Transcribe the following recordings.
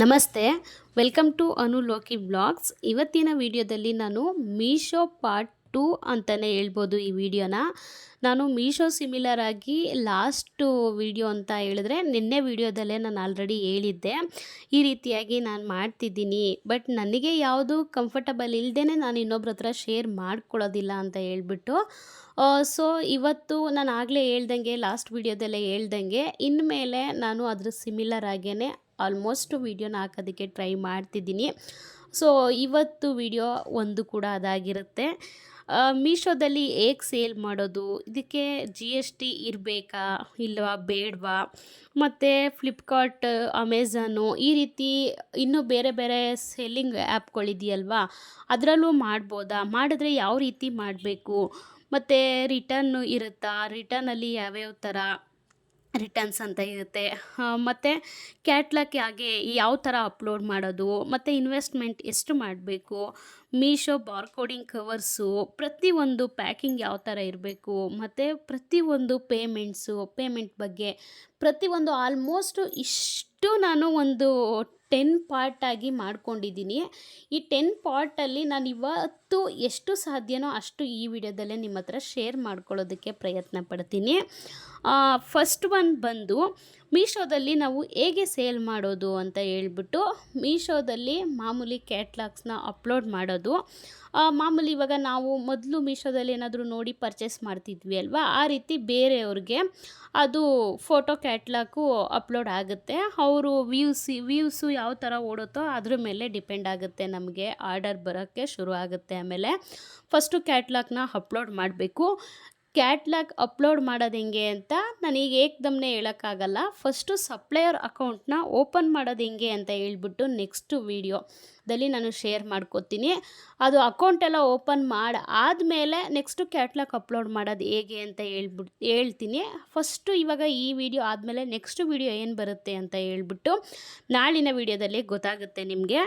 ನಮಸ್ತೆ, welcome to Anu Loki blogs. ಇವತ್ತಿನ ವಿಡಿಯೋದಲ್ಲಿ ನಾನು ಮೀಶೋ ಪಾರ್ಟ್ ಟು ಅಂತಲೇ ಹೇಳ್ಬೋದು ಈ ವಿಡಿಯೋನ. ನಾನು ಮೀಶೋ ಸಿಮಿಲರ್ ಆಗಿ ಲಾಸ್ಟು ವಿಡಿಯೋ ಅಂತ ಹೇಳಿದ್ರೆ ನಿನ್ನೆ ವಿಡಿಯೋದಲ್ಲೇ ನಾನು ಆಲ್ರೆಡಿ ಹೇಳಿದ್ದೆ. ಈ ರೀತಿಯಾಗಿ ನಾನು ಮಾಡ್ತಿದ್ದೀನಿ. ಬಟ್ ನನಗೆ ಯಾವುದು ಕಂಫರ್ಟಬಲ್ ಇಲ್ಲದೇ ನಾನು ಇನ್ನೊಬ್ರ ಹತ್ರ ಶೇರ್ ಮಾಡ್ಕೊಳ್ಳೋದಿಲ್ಲ ಅಂತ ಹೇಳ್ಬಿಟ್ಟು. ಸೊ ಇವತ್ತು ನಾನು ಆಗಲೇ ಹೇಳ್ದಂಗೆ, ಲಾಸ್ಟ್ ವಿಡಿಯೋದಲ್ಲೇ ಹೇಳ್ದಂಗೆ, ಇನ್ಮೇಲೆ ನಾನು ಅದ್ರ ಸಿಮಿಲರ್ ಆಗೇ ಆಲ್ಮೋಸ್ಟ್ ವೀಡಿಯೋನ ಹಾಕೋದಕ್ಕೆ ಟ್ರೈ ಮಾಡ್ತಿದ್ದೀನಿ. ಸೊ ಇವತ್ತು ವಿಡಿಯೋ ಒಂದು ಕೂಡ ಅದಾಗಿರುತ್ತೆ. ಮೀಶೋದಲ್ಲಿ ಹೇಗೆ ಸೇಲ್ ಮಾಡೋದು? ಇದಕ್ಕೆ ಜಿ ಎಸ್ ಟಿ ಇರಬೇಕಾ? ಇಲ್ವಾ? ಬೇಡವಾ? ಮತ್ತು ಫ್ಲಿಪ್ಕಾರ್ಟ್ ಅಮೆಝಾನು ಈ ರೀತಿ ಇನ್ನೂ ಬೇರೆ ಬೇರೆ ಸೆಲ್ಲಿಂಗ್ ಆ್ಯಪ್ಗಳಿದೆಯಲ್ವಾ ಅದರಲ್ಲೂ ಮಾಡ್ಬೋದಾ? ಮಾಡಿದ್ರೆ ಯಾವ ರೀತಿ ಮಾಡಬೇಕು? ಮತ್ತು ರಿಟರ್ನು ಇರುತ್ತಾ? ರಿಟರ್ನಲ್ಲಿ ಯಾವ್ಯಾವ ಥರ ರಿಟರ್ನ್ಸ್ ಅಂತ ಇರುತ್ತೆ. ಮತ್ತು ಕ್ಯಾಟ್ಲಾಗ್ ಹಾಗೆ ಯಾವ ಥರ ಅಪ್ಲೋಡ್ ಮಾಡೋದು, ಮತ್ತು ಇನ್ವೆಸ್ಟ್ಮೆಂಟ್ ಎಷ್ಟು ಮಾಡಬೇಕು, ಮೀಶೋ ಬಾರ್ಕೋಡಿಂಗ್ ಕವರ್ಸು, ಪ್ರತಿಯೊಂದು ಪ್ಯಾಕಿಂಗ್ ಯಾವ ಥರ ಇರಬೇಕು, ಮತ್ತು ಪ್ರತಿಯೊಂದು ಪೇಮೆಂಟ್ಸು, ಪೇಮೆಂಟ್ ಬಗ್ಗೆ ಪ್ರತಿಯೊಂದು ಆಲ್ಮೋಸ್ಟು ಇಷ್ಟು ನಾನು ಒಂದು ಟೆನ್ ಪಾರ್ಟಾಗಿ ಮಾಡ್ಕೊಂಡಿದ್ದೀನಿ. ಈ ಟೆನ್ ಪಾರ್ಟಲ್ಲಿ ನಾನು ಇವತ್ತು ಎಷ್ಟು ಸಾಧ್ಯನೋ ಅಷ್ಟು ಈ ವಿಡಿಯೋದಲ್ಲೇ ನಿಮ್ಮ ಹತ್ರ ಶೇರ್ ಮಾಡ್ಕೊಳ್ಳೋದಕ್ಕೆ ಪ್ರಯತ್ನ ಪಡ್ತೀನಿ. ಫಸ್ಟ್ ಒನ್ ಬಂದು ಮೀಶೋದಲ್ಲಿ ನಾವು ಹೇಗೆ ಸೇಲ್ ಮಾಡೋದು ಅಂತ ಹೇಳ್ಬಿಟ್ಟು ಮೀಶೋದಲ್ಲಿ ಮಾಮೂಲಿ ಕ್ಯಾಟ್ಲಾಗ್ಸ್ನ ಅಪ್ಲೋಡ್ ಮಾಡೋದು. ಮಾಮೂಲಿ ಇವಾಗ ನಾವು ಮೊದಲು ಮೀಶೋದಲ್ಲಿ ಏನಾದರೂ ನೋಡಿ ಪರ್ಚೇಸ್ ಮಾಡ್ತಿದ್ವಿ ಅಲ್ವಾ? ಆ ರೀತಿ ಬೇರೆಯವ್ರಿಗೆ ಅದು ಫೋಟೋ ಕ್ಯಾಟ್ಲಾಗು ಅಪ್ಲೋಡ್ ಆಗುತ್ತೆ. ಅವರು ವ್ಯೂಸ್, ವ್ಯೂಸು ಯಾವ ಥರ ಓಡುತ್ತೋ ಅದ್ರ ಮೇಲೆ ಡಿಪೆಂಡ್ ಆಗುತ್ತೆ ನಮಗೆ ಆರ್ಡರ್ ಬರೋಕ್ಕೆ ಶುರು ಆಗುತ್ತೆ ಆಮೇಲೆ. ಫಸ್ಟು ಕ್ಯಾಟ್ಲಾಗ್ನ ಅಪ್ಲೋಡ್ ಮಾಡಬೇಕು. ಕ್ಯಾಟ್ಲಾಗ್ ಅಪ್ಲೋಡ್ ಮಾಡೋದು ಹೆಂಗೆ ಅಂತ ನನಗೆ ಏಕ್ದಮ್ನೆ ಹೇಳೋಕ್ಕಾಗಲ್ಲ. ಫಸ್ಟು ಸಪ್ಲೈಯರ್ ಅಕೌಂಟ್ನ ಓಪನ್ ಮಾಡೋದು ಹೆಂಗೆ ಅಂತ ಹೇಳ್ಬಿಟ್ಟು ನೆಕ್ಸ್ಟು ವೀಡಿಯೋದಲ್ಲಿ ನಾನು ಶೇರ್ ಮಾಡ್ಕೋತೀನಿ. ಅದು ಅಕೌಂಟ್ ಎಲ್ಲ ಓಪನ್ ಮಾಡಿ, ಆದಮೇಲೆ ನೆಕ್ಸ್ಟು ಕ್ಯಾಟ್ಲಾಗ್ ಅಪ್ಲೋಡ್ ಮಾಡೋದು ಹೇಗೆ ಅಂತ ಹೇಳ್ಬಿಟ್ಟು ಹೇಳ್ತೀನಿ. ಫಸ್ಟು ಇವಾಗ ಈ ವಿಡಿಯೋ ಆದಮೇಲೆ ನೆಕ್ಸ್ಟ್ ವಿಡಿಯೋ ಏನು ಬರುತ್ತೆ ಅಂತ ಹೇಳ್ಬಿಟ್ಟು ನಾಳಿನ ವಿಡಿಯೋದಲ್ಲಿ ಗೊತ್ತಾಗುತ್ತೆ ನಿಮಗೆ.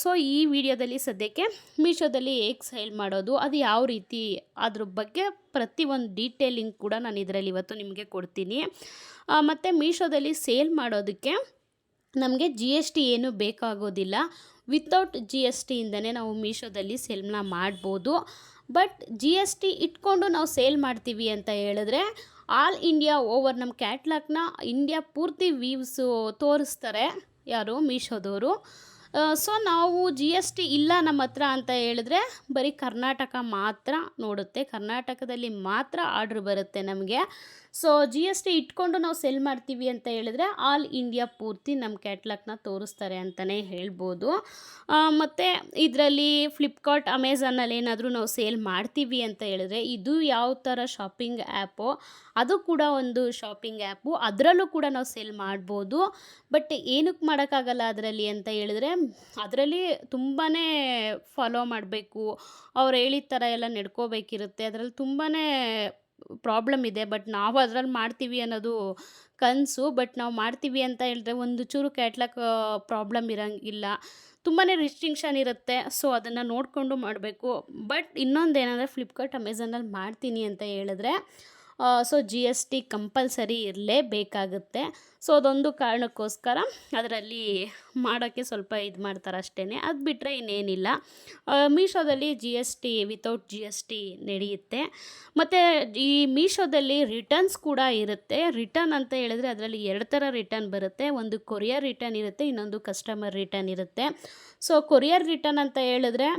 ಸೊ ಈ ವಿಡಿಯೋದಲ್ಲಿ ಸದ್ಯಕ್ಕೆ ಮೀಶೋದಲ್ಲಿ ಹೇಗೆ ಸೇಲ್ ಮಾಡೋದು, ಅದು ಯಾವ ರೀತಿ, ಅದ್ರ ಬಗ್ಗೆ ಪ್ರತಿಯೊಂದು ಡೀಟೇಲಿಂಗ್ ಕೂಡ ನಾನು ಇದರಲ್ಲಿ ಇವತ್ತು ನಿಮಗೆ ಕೊಡ್ತೀನಿ. ಮತ್ತು ಮೀಶೋದಲ್ಲಿ ಸೇಲ್ ಮಾಡೋದಕ್ಕೆ ನಮಗೆ ಜಿ ಎಸ್ ಟಿ ಏನು ಬೇಕಾಗೋದಿಲ್ಲ. ವಿತೌಟ್ ಜಿ ಎಸ್ ಟಿಯಿಂದನೇ ನಾವು ಮೀಶೋದಲ್ಲಿ ಸೇಲ್ನ ಮಾಡ್ಬೋದು. ಬಟ್ ಜಿ ಎಸ್ ಟಿ ಇಟ್ಕೊಂಡು ನಾವು ಸೇಲ್ ಮಾಡ್ತೀವಿ ಅಂತ ಹೇಳಿದ್ರೆ ಆಲ್ ಇಂಡಿಯಾ ಓವರ್ ನಮ್ಮ ಕ್ಯಾಟ್ಲಾಗ್ನ ಇಂಡಿಯಾ ಪೂರ್ತಿ ವೀವ್ಸು ತೋರಿಸ್ತಾರೆ ಯಾರು ಮೀಶೋದವರು ಸೊ ನಾವು ಜಿ ಎಸ್ ಟಿ ಇಲ್ಲ ನಮ್ಮ ಹತ್ರ ಅಂತ ಹೇಳಿದ್ರೆ ಬರೀ ಕರ್ನಾಟಕ ಮಾತ್ರ ನೋಡುತ್ತೆ. ಕರ್ನಾಟಕದಲ್ಲಿ ಮಾತ್ರ ಆರ್ಡ್ರ್ ಬರುತ್ತೆ ನಮಗೆ. ಸೊ ಜಿ ಎಸ್ ಟಿ ಇಟ್ಕೊಂಡು ನಾವು ಸೆಲ್ ಮಾಡ್ತೀವಿ ಅಂತ ಹೇಳಿದ್ರೆ ಆಲ್ ಇಂಡಿಯಾ ಪೂರ್ತಿ ನಮ್ಮ ಕ್ಯಾಟ್ಲಾಗ್ನ ತೋರಿಸ್ತಾರೆ ಅಂತಲೇ ಹೇಳ್ಬೋದು. ಮತ್ತು ಇದರಲ್ಲಿ ಫ್ಲಿಪ್ಕಾರ್ಟ್ ಅಮೆಝಾನಲ್ಲಿ ಏನಾದರೂ ನಾವು ಸೇಲ್ ಮಾಡ್ತೀವಿ ಅಂತ ಹೇಳಿದ್ರೆ ಇದು ಯಾವ ಥರ ಶಾಪಿಂಗ್ ಆ್ಯಪು ಅದು ಕೂಡ ಒಂದು ಶಾಪಿಂಗ್ ಆ್ಯಪು ಅದರಲ್ಲೂ ಕೂಡ ನಾವು ಸೇಲ್ ಮಾಡ್ಬೋದು. ಬಟ್ ಏನಕ್ಕೆ ಮಾಡೋಕ್ಕಾಗಲ್ಲ ಅದರಲ್ಲಿ ಅಂತ ಹೇಳಿದ್ರೆ ಅದರಲ್ಲಿ ತುಂಬಾ ಫಾಲೋ ಮಾಡಬೇಕು. ಅವ್ರು ಹೇಳಿದ ಥರ ಎಲ್ಲ ನಡ್ಕೋಬೇಕಿರುತ್ತೆ. ಅದರಲ್ಲಿ ತುಂಬಾ ಪ್ರಾಬ್ಲಮ್ ಇದೆ. ಬಟ್ ನಾವು ಅದ್ರಲ್ಲಿ ಮಾಡ್ತೀವಿ ಅನ್ನೋದು ಕನಸು. ಬಟ್ ನಾವು ಮಾಡ್ತೀವಿ ಅಂತ ಹೇಳಿದ್ರೆ ಒಂದು ಚೂರು ಕ್ಯಾಟ್ಲಾಗ್ ಪ್ರಾಬ್ಲಮ್ ಇರೋಂಗಿಲ್ಲ ತುಂಬಾ ರಿಸ್ಟ್ರಿಕ್ಷನ್ ಇರುತ್ತೆ. ಸೊ ಅದನ್ನು ನೋಡಿಕೊಂಡು ಮಾಡಬೇಕು. ಬಟ್ ಇನ್ನೊಂದು ಏನಂದರೆ ಫ್ಲಿಪ್ಕಾರ್ಟ್ ಅಮೆಝಾನಲ್ಲಿ ಮಾಡ್ತೀನಿ ಅಂತ ಹೇಳಿದ್ರೆ so G S T compulsory ಇರಲೇಬೇಕಾಗುತ್ತೆ. So ಅದೊಂದು ಕಾರಣಕ್ಕೋಸ್ಕರ ಅದರಲ್ಲಿ ಮಾಡೋಕ್ಕೆ ಸ್ವಲ್ಪ ಇದು ಮಾಡ್ತಾರೆ ಅಷ್ಟೇ ಅದು ಬಿಟ್ಟರೆ ಇನ್ನೇನಿಲ್ಲ. ಮೀಶೋದಲ್ಲಿ G S T without G S T ನಡೆಯುತ್ತೆ. ಮತ್ತು ಈ ಮೀಶೋದಲ್ಲಿ ರಿಟರ್ನ್ಸ್ ಕೂಡ ಇರುತ್ತೆ. ರಿಟರ್ನ್ ಅಂತ ಹೇಳಿದ್ರೆ ಅದರಲ್ಲಿ ಎರಡು ಥರ ರಿಟರ್ನ್ ಬರುತ್ತೆ. ಒಂದು ಕೊರಿಯರ್ ರಿಟರ್ನ್ ಇರುತ್ತೆ, ಇನ್ನೊಂದು ಕಸ್ಟಮರ್ ರಿಟರ್ನ್ ಇರುತ್ತೆ. ಸೊ ಕೊರಿಯರ್ ರಿಟರ್ನ್ ಅಂತ ಹೇಳಿದ್ರೆ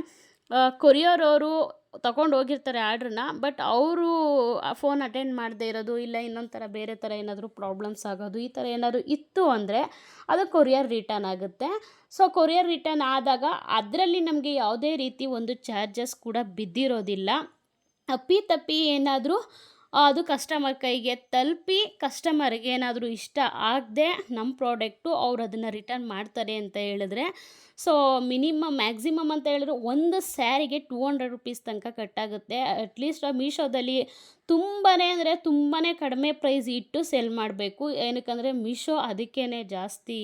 ಕೊರಿಯರ್ ಅವರು ತಗೊಂಡು ಹೋಗಿರ್ತಾರೆ ಆರ್ಡ್ರನ್ನ, ಬಟ್ ಅವರು ಫೋನ್ ಅಟೆಂಡ್ ಮಾಡದೇ ಇರೋದು, ಇಲ್ಲ ಇನ್ನೊಂದು ಥರ ಬೇರೆ ಥರ ಏನಾದರೂ ಪ್ರಾಬ್ಲಮ್ಸ್ ಆಗೋದು, ಈ ಥರ ಏನಾದರೂ ಇತ್ತು ಅಂದರೆ ಅದು ಕೊರಿಯರ್ ರಿಟರ್ನ್ ಆಗುತ್ತೆ. ಸೊ ಕೊರಿಯರ್ ರಿಟರ್ನ್ ಆದಾಗ ಅದರಲ್ಲಿ ನಮಗೆ ಯಾವುದೇ ರೀತಿ ಒಂದು ಚಾರ್ಜಸ್ ಕೂಡ ಬಿದ್ದಿರೋದಿಲ್ಲ. ಅಪ್ಪಿ ತಪ್ಪಿ ಏನಾದರೂ ಅದು ಕಸ್ಟಮರ್ ಕೈಗೆ ತಲುಪಿ ಕಸ್ಟಮರ್ಗೆ ಏನಾದರೂ ಇಷ್ಟ ಆಗದೆ ನಮ್ಮ ಪ್ರಾಡಕ್ಟು ಅವ್ರು ಅದನ್ನು ರಿಟರ್ನ್ ಮಾಡ್ತಾರೆ ಅಂತ ಹೇಳಿದ್ರೆ ಸೊ ಮಿನಿಮಮ್ ಮ್ಯಾಕ್ಸಿಮಮ್ ಅಂತ ಹೇಳಿದ್ರೆ ಒಂದು ಸ್ಯಾರಿಗೆ ಟೂ ಹಂಡ್ರೆಡ್ ರುಪೀಸ್ ತನಕ ಕಟ್ಟಾಗುತ್ತೆ. ಅಟ್ಲೀಸ್ಟ್ ಮೀಶೋದಲ್ಲಿ ತುಂಬಾ ಅಂದರೆ ತುಂಬಾ ಕಡಿಮೆ ಪ್ರೈಸ್ ಇಟ್ಟು ಸೆಲ್ ಮಾಡಬೇಕು. ಏನಕ್ಕಂದರೆ ಮೀಶೋ ಅದಕ್ಕೇ ಜಾಸ್ತಿ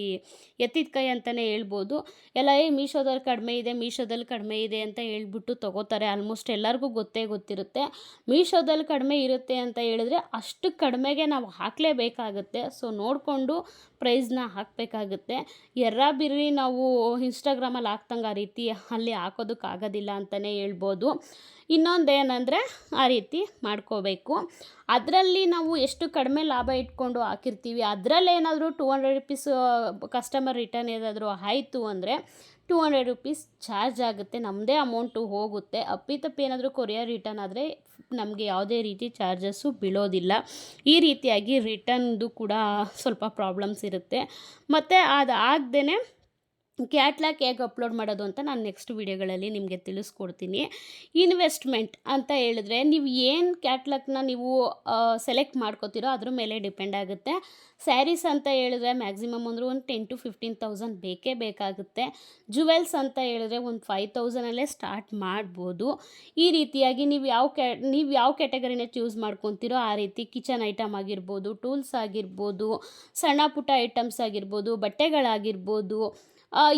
ಎತ್ತಿದ ಕೈ ಅಂತಲೇ ಹೇಳ್ಬೋದು. ಎಲ್ಲ ಏ ಮೀಶೋದಲ್ಲಿ ಕಡಿಮೆ ಇದೆ ಮೀಶೋದಲ್ಲಿ ಕಡಿಮೆ ಇದೆ ಅಂತ ಹೇಳ್ಬಿಟ್ಟು ತೊಗೋತಾರೆ. ಆಲ್ಮೋಸ್ಟ್ ಎಲ್ಲರಿಗೂ ಗೊತ್ತೇ ಗೊತ್ತಿರುತ್ತೆ. ಮೀಶೋದಲ್ಲಿ ಕಡಿಮೆ ಇರುತ್ತೆ ಅಂತ ಹೇಳಿದ್ರೆ ಅಷ್ಟು ಕಡಿಮೆಗೆ ನಾವು ಹಾಕಲೇಬೇಕಾಗುತ್ತೆ. ಸೊ ನೋಡಿಕೊಂಡು ಪ್ರೈಸ್ನ ಹಾಕಬೇಕಾಗುತ್ತೆ. ಎರ್ರ ಬಿರ್ರಿ ನಾವು ಇನ್ಸ್ಟಾಗ್ರಾಮಲ್ಲಿ ಹಾಕ್ದಂಗೆ ಆ ರೀತಿ, ಅಲ್ಲಿ ಹಾಕೋದಕ್ಕಾಗೋದಿಲ್ಲ ಅಂತಲೇ ಹೇಳ್ಬೋದು. ಇನ್ನೊಂದು ಏನಂದರೆ ಆ ರೀತಿ ಮಾಡ್ಕೋಬೇಕು. ಅದರಲ್ಲಿ ನಾವು ಎಷ್ಟು ಕಡಿಮೆ ಲಾಭ ಇಟ್ಕೊಂಡು ಹಾಕಿರ್ತೀವಿ ಅದರಲ್ಲೇನಾದರೂ two hundred rupees customer return ಏನಾದರೂ ಆಯಿತು ಅಂದರೆ ಟೂ ಹಂಡ್ರೆಡ್ ರುಪೀಸ್ ಚಾರ್ಜ್ ಆಗುತ್ತೆ ನಮ್ಮದೇ ಅಮೌಂಟು ಹೋಗುತ್ತೆ. ಅಪ್ಪಿತಪ್ಪಿ ಏನಾದರೂ ಕೊರಿಯರ್ ರಿಟರ್ನ್ ಆದರೆ ನಮಗೆ ಯಾವುದೇ ರೀತಿ ಚಾರ್ಜಸ್ಸು ಬೀಳೋದಿಲ್ಲ. ಈ ರೀತಿಯಾಗಿ ರಿಟರ್ನ್ದು ಕೂಡ ಸ್ವಲ್ಪ ಪ್ರಾಬ್ಲಮ್ಸ್ ಇರುತ್ತೆ. ಮತ್ತು ಅದು ಕ್ಯಾಟ್ಲಾಗ್ ಹೇಗೆ ಅಪ್ಲೋಡ್ ಮಾಡೋದು ಅಂತ ನಾನು ನೆಕ್ಸ್ಟ್ ವೀಡಿಯೋಗಳಲ್ಲಿ ನಿಮಗೆ ತಿಳಿಸ್ಕೊಡ್ತೀನಿ. ಇನ್ವೆಸ್ಟ್ಮೆಂಟ್ ಅಂತ ಹೇಳಿದ್ರೆ ನೀವು ಏನು ಕ್ಯಾಟ್ಲಾಗ್ನ ನೀವು ಸೆಲೆಕ್ಟ್ ಮಾಡ್ಕೋತೀರೋ ಅದ್ರ ಮೇಲೆ ಡಿಪೆಂಡ್ ಆಗುತ್ತೆ. ಸ್ಯಾರೀಸ್ ಅಂತ ಹೇಳಿದ್ರೆ ಮ್ಯಾಕ್ಸಿಮಮ್ ಅಂದರೆ ಒಂದು ಟೆನ್ ಟು ಫಿಫ್ಟೀನ್ ತೌಸಂಡ್ ಬೇಕೇ ಬೇಕಾಗುತ್ತೆ. ಜುವೆಲ್ಸ್ ಅಂತ ಹೇಳಿದ್ರೆ ಒಂದು ಫೈವ್ ತೌಸಂಡಲ್ಲೇ ಸ್ಟಾರ್ಟ್ ಮಾಡ್ಬೋದು. ಈ ರೀತಿಯಾಗಿ ನೀವು ಯಾವ ಕ್ಯಾ ನೀವು ಯಾವ ಕ್ಯಾಟಗರಿನ ಚೂಸ್ ಮಾಡ್ಕೊತೀರೋ ಆ ರೀತಿ ಕಿಚನ್ ಐಟಮ್ ಆಗಿರ್ಬೋದು ಟೂಲ್ಸ್ ಆಗಿರ್ಬೋದು, ಸಣ್ಣ ಪುಟ್ಟ ಐಟಮ್ಸ್ ಆಗಿರ್ಬೋದು, ಬಟ್ಟೆಗಳಾಗಿರ್ಬೋದು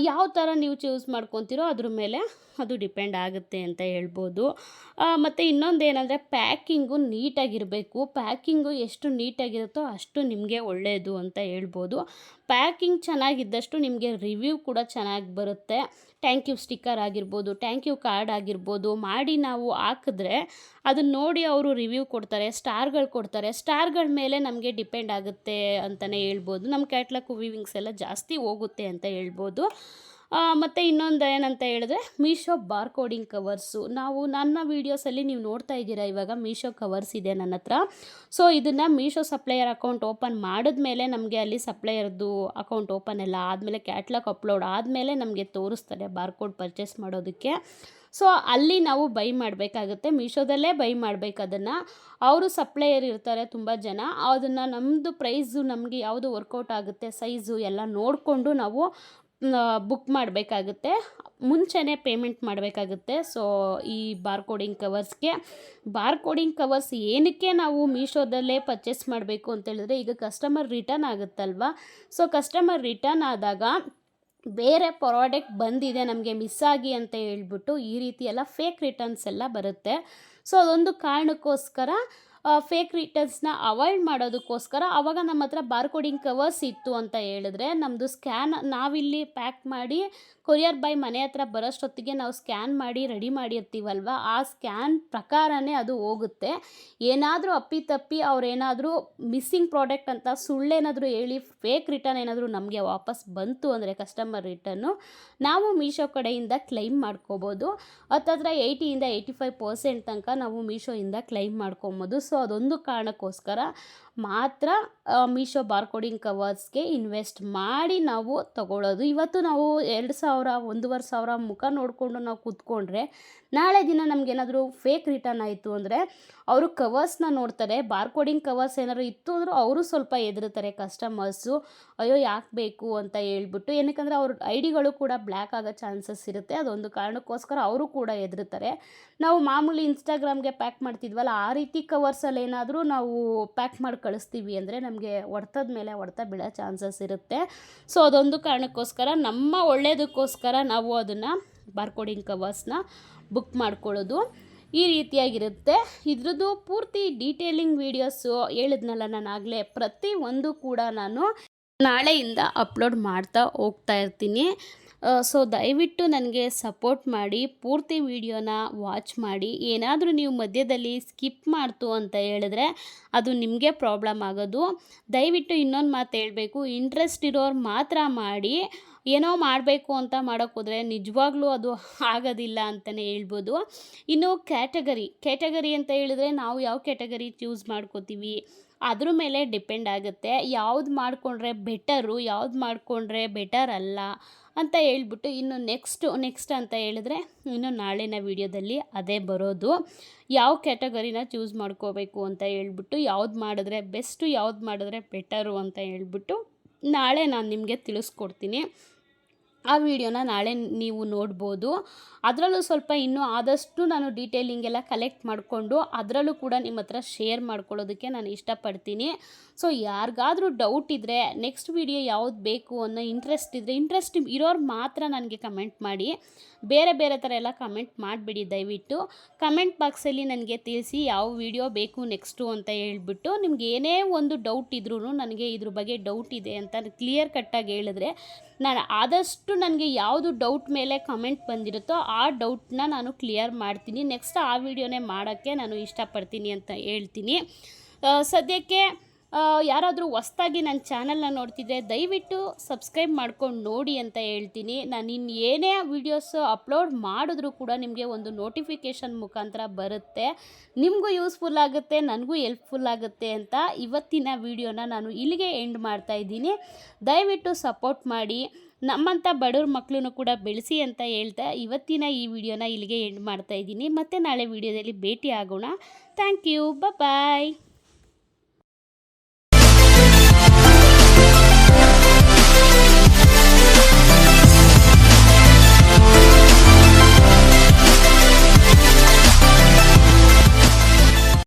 ಯಾವ ಥರ ನೀವು ಚೂಸ್ ಮಾಡ್ಕೊತೀರೋ ಅದ್ರ ಮೇಲೆ ಅದು ಡಿಪೆಂಡ್ ಆಗುತ್ತೆ ಅಂತ ಹೇಳ್ಬೋದು. ಮತ್ತು ಇನ್ನೊಂದು ಏನಂದರೆ ಪ್ಯಾಕಿಂಗು ನೀಟಾಗಿರಬೇಕು. ಪ್ಯಾಕಿಂಗು ಎಷ್ಟು ನೀಟಾಗಿರುತ್ತೋ ಅಷ್ಟು ನಿಮಗೆ ಒಳ್ಳೆಯದು ಅಂತ ಹೇಳ್ಬೋದು. ಪ್ಯಾಕಿಂಗ್ ಚೆನ್ನಾಗಿದ್ದಷ್ಟು ನಿಮಗೆ ರಿವ್ಯೂ ಕೂಡ ಚೆನ್ನಾಗಿ ಬರುತ್ತೆ. ಟ್ಯಾಂಕ್ ಯು ಸ್ಟಿಕ್ಕರ್ ಆಗಿರ್ಬೋದು ಟ್ಯಾಂಕ್ ಯು ಕಾರ್ಡ್ ಆಗಿರ್ಬೋದು ಮಾಡಿ ನಾವು ಹಾಕಿದ್ರೆ ಅದನ್ನ ನೋಡಿ ಅವರು ರಿವ್ಯೂ ಕೊಡ್ತಾರೆ, ಸ್ಟಾರ್ಗಳು ಕೊಡ್ತಾರೆ. ಸ್ಟಾರ್ಗಳ ಮೇಲೆ ನಮಗೆ ಡಿಪೆಂಡ್ ಆಗುತ್ತೆ ಅಂತಲೇ ಹೇಳ್ಬೋದು. ನಮ್ಮ ಕ್ಯಾಟ್ಲಾಕ್ ವಿವಿಂಗ್ಸ್ ಎಲ್ಲ ಜಾಸ್ತಿ ಹೋಗುತ್ತೆ ಅಂತ ಹೇಳ್ಬೋದು. ಮತ್ತು ಇನ್ನೊಂದು ಏನಂತ ಹೇಳಿದ್ರೆ ಮೀಶೋ ಬಾರ್ ಕೋಡಿಂಗ್ ಕವರ್ಸು ನಾವು ನನ್ನ ವೀಡಿಯೋಸಲ್ಲಿ ನೀವು ನೋಡ್ತಾ ಇದ್ದೀರಾ, ಇವಾಗ ಮೀಶೋ ಕವರ್ಸ್ ಇದೆ ನನ್ನ ಹತ್ರ. ಸೊ ಇದನ್ನು ಮೀಶೋ ಸಪ್ಲೈಯರ್ ಅಕೌಂಟ್ ಓಪನ್ ಮಾಡಿದ ಮೇಲೆ ನಮಗೆ ಅಲ್ಲಿ ಸಪ್ಲೈಯರ್ದು ಅಕೌಂಟ್ ಓಪನ್ ಎಲ್ಲ ಆದಮೇಲೆ ಕ್ಯಾಟ್ಲಾಗ್ ಅಪ್ಲೋಡ್ ಆದಮೇಲೆ ನಮಗೆ ತೋರಿಸ್ತಾರೆ ಬಾರ್ಕೋಡ್ ಪರ್ಚೇಸ್ ಮಾಡೋದಕ್ಕೆ. ಸೊ ಅಲ್ಲಿ ನಾವು ಬೈ ಮಾಡಬೇಕಾಗುತ್ತೆ ಮೀಶೋದಲ್ಲೇ ಬೈ ಮಾಡಬೇಕು ಅದನ್ನು. ಅವರು ಸಪ್ಲೈಯರ್ ಇರ್ತಾರೆ ತುಂಬ ಜನ. ಅದನ್ನು ನಮ್ಮದು ಪ್ರೈಸು ನಮಗೆ ಯಾವುದು ವರ್ಕೌಟ್ ಆಗುತ್ತೆ ಸೈಜು ಎಲ್ಲ ನೋಡಿಕೊಂಡು ನಾವು ಬುಕ್ ಮಾಡಬೇಕಾಗುತ್ತೆ. ಮುಂಚೆನೇ ಪೇಮೆಂಟ್ ಮಾಡಬೇಕಾಗುತ್ತೆ. ಸೊ ಈ ಬಾರ್ಕೋಡಿಂಗ್ ಕವರ್ಸ್ಗೆ ಬಾರ್ಕೋಡಿಂಗ್ ಕವರ್ಸ್ ಏನಕ್ಕೆ ನಾವು ಮೀಶೋದಲ್ಲೇ ಪರ್ಚೇಸ್ ಮಾಡಬೇಕು ಅಂತೇಳಿದ್ರೆ ಈಗ ಕಸ್ಟಮರ್ ರಿಟರ್ನ್ ಆಗುತ್ತಲ್ವ? ಸೊ ಕಸ್ಟಮರ್ ರಿಟರ್ನ್ ಆದಾಗ ಬೇರೆ ಪ್ರಾಡಕ್ಟ್ ಬಂದಿದೆ ನಮಗೆ ಮಿಸ್ ಆಗಿ ಅಂತ ಹೇಳ್ಬಿಟ್ಟು ಈ ರೀತಿ ಎಲ್ಲ ಫೇಕ್ ರಿಟರ್ನ್ಸ್ ಎಲ್ಲ ಬರುತ್ತೆ. ಸೊ ಅದೊಂದು ಕಾರಣಕ್ಕೋಸ್ಕರ ಫೇಕ್ ರಿಟರ್ನ್ಸ್ನ ಅವಾಯ್ಡ್ ಮಾಡೋದಕ್ಕೋಸ್ಕರ ಆವಾಗ ನಮ್ಮ ಹತ್ರ ಬಾರ್ಕೋಡಿಂಗ್ ಕವರ್ಸ್ ಇತ್ತು ಅಂತ ಹೇಳಿದ್ರೆ ನಮ್ಮದು ಸ್ಕ್ಯಾನ್ ನಾವಿಲ್ಲಿ ಪ್ಯಾಕ್ ಮಾಡಿ ಕೊರಿಯರ್ ಬಾಯ್ ಮನೆ ಹತ್ರ ಬರೋಷ್ಟೊತ್ತಿಗೆ ನಾವು ಸ್ಕ್ಯಾನ್ ಮಾಡಿ ರೆಡಿ ಮಾಡಿರ್ತೀವಲ್ವ? ಆ ಸ್ಕ್ಯಾನ್ ಪ್ರಕಾರನೇ ಅದು ಹೋಗುತ್ತೆ. ಏನಾದರೂ ಅಪ್ಪಿತಪ್ಪಿ ಅವರೇನಾದರೂ ಮಿಸ್ಸಿಂಗ್ ಪ್ರಾಡಕ್ಟ್ ಅಂತ ಸುಳ್ಳೇನಾದರೂ ಹೇಳಿ ಫೇಕ್ ರಿಟರ್ನ್ ಏನಾದರೂ ನಮಗೆ ವಾಪಸ್ ಬಂತು ಅಂದರೆ ಕಸ್ಟಮರ್ ರಿಟರ್ನು ನಾವು ಮೀಶೋ ಕಡೆಯಿಂದ ಕ್ಲೈಮ್ ಮಾಡ್ಕೋಬೋದು. ಹತ್ತತ್ರ ಏಯ್ಟಿಯಿಂದ ಏಯ್ಟಿ ಫೈವ್ ಪರ್ಸೆಂಟ್ ತನಕ ನಾವು ಮೀಶೋಯಿಂದ ಕ್ಲೈಮ್ ಮಾಡ್ಕೊಬೋದು. ಸೊ ಅದೊಂದು ಕಾರಣಕ್ಕೋಸ್ಕರ ಮಾತ್ರ ಮೀಶೋ ಬಾರ್ಕೋಡಿಂಗ್ ಕವರ್ಸ್ಗೆ ಇನ್ವೆಸ್ಟ್ ಮಾಡಿ ನಾವು ತಗೊಳ್ಳೋದು. ಇವತ್ತು ನಾವು ಎರಡು ಸಾವಿರ, ಒಂದೂವರೆ ಸಾವಿರ ಮುಖ ನೋಡಿಕೊಂಡು ನಾವು ಕೂತ್ಕೊಂಡ್ರೆ, ನಾಳೆ ದಿನ ನಮಗೇನಾದರೂ ಫೇಕ್ ರಿಟರ್ನ್ ಆಯಿತು ಅಂದರೆ, ಅವರು ಕವರ್ಸ್ನ ನೋಡ್ತಾರೆ. ಬಾರ್ಕೋಡಿಂಗ್ ಕವರ್ಸ್ ಏನಾದ್ರು ಇತ್ತು ಅಂದರೂ ಅವರು ಸ್ವಲ್ಪ ಎದುರುತ್ತಾರೆ ಕಸ್ಟಮರ್ಸು ಅಯ್ಯೋ, ಯಾಕೆ ಬೇಕು ಅಂತ ಹೇಳ್ಬಿಟ್ಟು. ಏನಕ್ಕಂದರೆ ಅವ್ರ ಐಡಿಗಳು ಡಿಗಳು ಕೂಡ ಬ್ಲ್ಯಾಕ್ ಆಗೋ ಚಾನ್ಸಸ್ ಇರುತ್ತೆ. ಅದೊಂದು ಕಾರಣಕ್ಕೋಸ್ಕರ ಅವರು ಕೂಡ ಎದುರುತ್ತಾರೆ ನಾವು ಮಾಮೂಲಿ ಇನ್ಸ್ಟಾಗ್ರಾಮ್ಗೆ ಪ್ಯಾಕ್ ಮಾಡ್ತಿದ್ವಲ್ಲ, ಆ ರೀತಿ ಕವರ್ಸಲ್ಲಿ ಏನಾದರೂ ನಾವು ಪ್ಯಾಕ್ ಮಾಡಿ ಕಳಿಸ್ತೀವಿ ಅಂದರೆ ನಮಗೆ ಹೊಡೆತದ ಮೇಲೆ ಹೊಡೆತ ಬೀಳೋ ಚಾನ್ಸಸ್ ಇರುತ್ತೆ. ಸೊ ಅದೊಂದು ಕಾರಣಕ್ಕೋಸ್ಕರ ನಮ್ಮ ಒಳ್ಳೆಯದಕ್ಕೋಸ್ಕರ ನಾವು ಅದನ್ನು ಬಾರ್ಕೋಡಿಂಗ್ ಕವರ್ಸ್ನ ಬುಕ್ ಮಾಡ್ಕೊಳ್ಳೋದು ಈ ರೀತಿಯಾಗಿರುತ್ತೆ. ಇದ್ರದ್ದು ಪೂರ್ತಿ ಡೀಟೇಲಿಂಗ್ ವೀಡಿಯೋಸು ಹೇಳಿದ್ನಲ್ಲ ನಾನು ಆಗಲೇ, ಪ್ರತಿ ಒಂದು ಕೂಡ ನಾನು ನಾಳೆಯಿಂದ ಅಪ್ಲೋಡ್ ಮಾಡ್ತಾ ಹೋಗ್ತಾ ಇರ್ತೀನಿ. ಸೊ ದಯವಿಟ್ಟು ನನಗೆ ಸಪೋರ್ಟ್ ಮಾಡಿ, ಪೂರ್ತಿ ವಿಡಿಯೋನ ವಾಚ್ ಮಾಡಿ. ಏನಾದರೂ ನೀವು ಮಧ್ಯದಲ್ಲಿ ಸ್ಕಿಪ್ ಮಾಡ್ತು ಅಂತ ಹೇಳಿದ್ರೆ ಅದು ನಿಮಗೆ ಪ್ರಾಬ್ಲಮ್ ಆಗೋದು. ದಯವಿಟ್ಟು ಇನ್ನೊಂದು ಮಾತು ಹೇಳಬೇಕು. ಇಂಟ್ರೆಸ್ಟ್ ಇರೋರು ಮಾತ್ರ ಮಾಡಿ, ಏನೋ ಮಾಡಬೇಕು ಅಂತ ಮಾಡೋಕ್ಕೋದ್ರೆ ನಿಜವಾಗ್ಲೂ ಅದು ಆಗೋದಿಲ್ಲ ಅಂತಲೇ ಹೇಳ್ಬೋದು. ಇನ್ನು ಕ್ಯಾಟಗರಿ ಕ್ಯಾಟಗರಿ ಅಂತ ಹೇಳಿದ್ರೆ ನಾವು ಯಾವ ಕ್ಯಾಟಗರಿ ಚೂಸ್ ಮಾಡ್ಕೋತೀವಿ? ಅದ್ರ ಮೇಲೆ ಡಿಪೆಂಡ್ ಆಗುತ್ತೆ. ಯಾವ್ದು ಮಾಡಿಕೊಂಡ್ರೆ ಬೆಟರು, ಯಾವ್ದು ಮಾಡಿಕೊಂಡ್ರೆ ಬೆಟರ್ ಅಲ್ಲ ಅಂತ ಹೇಳ್ಬಿಟ್ಟು ಇನ್ನು ನೆಕ್ಸ್ಟು, ನೆಕ್ಸ್ಟ್ ಅಂತ ಹೇಳಿದ್ರೆ ಇನ್ನು ನಾಳಿನ ವೀಡಿಯೋದಲ್ಲಿ ಅದೇ ಬರೋದು. ಯಾವ ಕ್ಯಾಟಗರಿನ ಚೂಸ್ ಮಾಡ್ಕೋಬೇಕು ಅಂತ ಹೇಳ್ಬಿಟ್ಟು, ಯಾವ್ದು ಮಾಡಿದ್ರೆ ಬೆಸ್ಟು, ಯಾವ್ದು ಮಾಡಿದ್ರೆ ಬೆಟರು ಅಂತ ಹೇಳ್ಬಿಟ್ಟು ನಾಳೆ ನಾನು ನಿಮಗೆ ತಿಳಿಸ್ಕೊಡ್ತೀನಿ. ಆ ವಿಡಿಯೋನ ನಾಳೆ ನೀವು ನೋಡ್ಬೋದು. ಅದರಲ್ಲೂ ಸ್ವಲ್ಪ ಇನ್ನೂ ಆದಷ್ಟು ನಾನು ಡೀಟೇಲಿಂಗ್ ಎಲ್ಲ ಕಲೆಕ್ಟ್ ಮಾಡಿಕೊಂಡು ಅದರಲ್ಲೂ ಕೂಡ ನಿಮ್ಮ ಹತ್ರ ಶೇರ್ ಮಾಡ್ಕೊಳ್ಳೋದಕ್ಕೆ ನಾನು ಇಷ್ಟಪಡ್ತೀನಿ. ಸೊ ಯಾರಿಗಾದರೂ ಡೌಟ್ ಇದ್ದರೆ ನೆಕ್ಸ್ಟ್ ವಿಡಿಯೋ ಯಾವ್ದು ಬೇಕು ಅನ್ನೋ ಇಂಟ್ರೆಸ್ಟ್ ಇದ್ದರೆ ಇಂಟ್ರೆಸ್ಟ್ ಇರೋರು ಮಾತ್ರ ನನಗೆ ಕಮೆಂಟ್ ಮಾಡಿ. ಬೇರೆ ಬೇರೆ ಥರ ಎಲ್ಲ ಕಮೆಂಟ್ ಮಾಡಿಬಿಡಿ, ದಯವಿಟ್ಟು. ಕಮೆಂಟ್ ಬಾಕ್ಸಲ್ಲಿ ನನಗೆ ತಿಳಿಸಿ ಯಾವ ವಿಡಿಯೋ ಬೇಕು ನೆಕ್ಸ್ಟು ಅಂತ ಹೇಳಿಬಿಟ್ಟು. ನಿಮ್ಗೆ ಏನೇ ಒಂದು ಡೌಟ್ ಇದ್ರೂ ನನಗೆ ಇದ್ರ ಬಗ್ಗೆ ಡೌಟ್ ಇದೆ ಅಂತ ಕ್ಲಿಯರ್ ಕಟ್ಟಾಗಿ ಹೇಳಿದ್ರೆ, ನಾನು ಆದಷ್ಟು ನನಗೆ ಯಾವುದು ಡೌಟ್ ಮೇಲೆ ಕಮೆಂಟ್ ಬಂದಿರುತ್ತೋ ಆ ಡೌಟ್ನ ನಾನು ಕ್ಲಿಯರ್ ಮಾಡ್ತೀನಿ. ನೆಕ್ಸ್ಟ್ ಆ ವಿಡಿಯೋನೇ ಮಾಡೋಕ್ಕೆ ನಾನು ಇಷ್ಟಪಡ್ತೀನಿ ಅಂತ ಹೇಳ್ತೀನಿ. ಸದ್ಯಕ್ಕೆ ಯಾರಾದರೂ ಹೊಸ್ದಾಗಿ ನನ್ನ ಚಾನಲ್ನ ನೋಡ್ತಿದ್ರೆ ದಯವಿಟ್ಟು ಸಬ್ಸ್ಕ್ರೈಬ್ ಮಾಡ್ಕೊಂಡು ನೋಡಿ ಅಂತ ಹೇಳ್ತೀನಿ. ನಾನು ಇನ್ನು ಏನೇ ವೀಡಿಯೋಸ್ ಅಪ್ಲೋಡ್ ಮಾಡಿದ್ರೂ ಕೂಡ ನಿಮಗೆ ಒಂದು ನೋಟಿಫಿಕೇಷನ್ ಮುಖಾಂತರ ಬರುತ್ತೆ. ನಿಮಗೂ ಯೂಸ್ಫುಲ್ ಆಗುತ್ತೆ, ನನಗೂ ಹೆಲ್ಪ್ಫುಲ್ ಆಗುತ್ತೆ ಅಂತ ಇವತ್ತಿನ ವಿಡಿಯೋನ ನಾನು ಇಲ್ಲಿಗೆ ಎಂಡ್ ಮಾಡ್ತಾ ಇದ್ದೀನಿ. ದಯವಿಟ್ಟು ಸಪೋರ್ಟ್ ಮಾಡಿ, ನಮ್ಮಂಥ ಬಡವ್ರ ಮಕ್ಕಳನ್ನು ಕೂಡ ಬೆಳೆಸಿ ಅಂತ ಹೇಳ್ತಾ ಇವತ್ತಿನ ಈ ವಿಡಿಯೋನ ಇಲ್ಲಿಗೆ ಎಂಡ್ ಮಾಡ್ತಾ ಇದ್ದೀನಿ. ಮತ್ತೆ ನಾಳೆ ವಿಡಿಯೋದಲ್ಲಿ ಭೇಟಿ ಆಗೋಣ ಥ್ಯಾಂಕ್ ಯು ಬಾಯ್!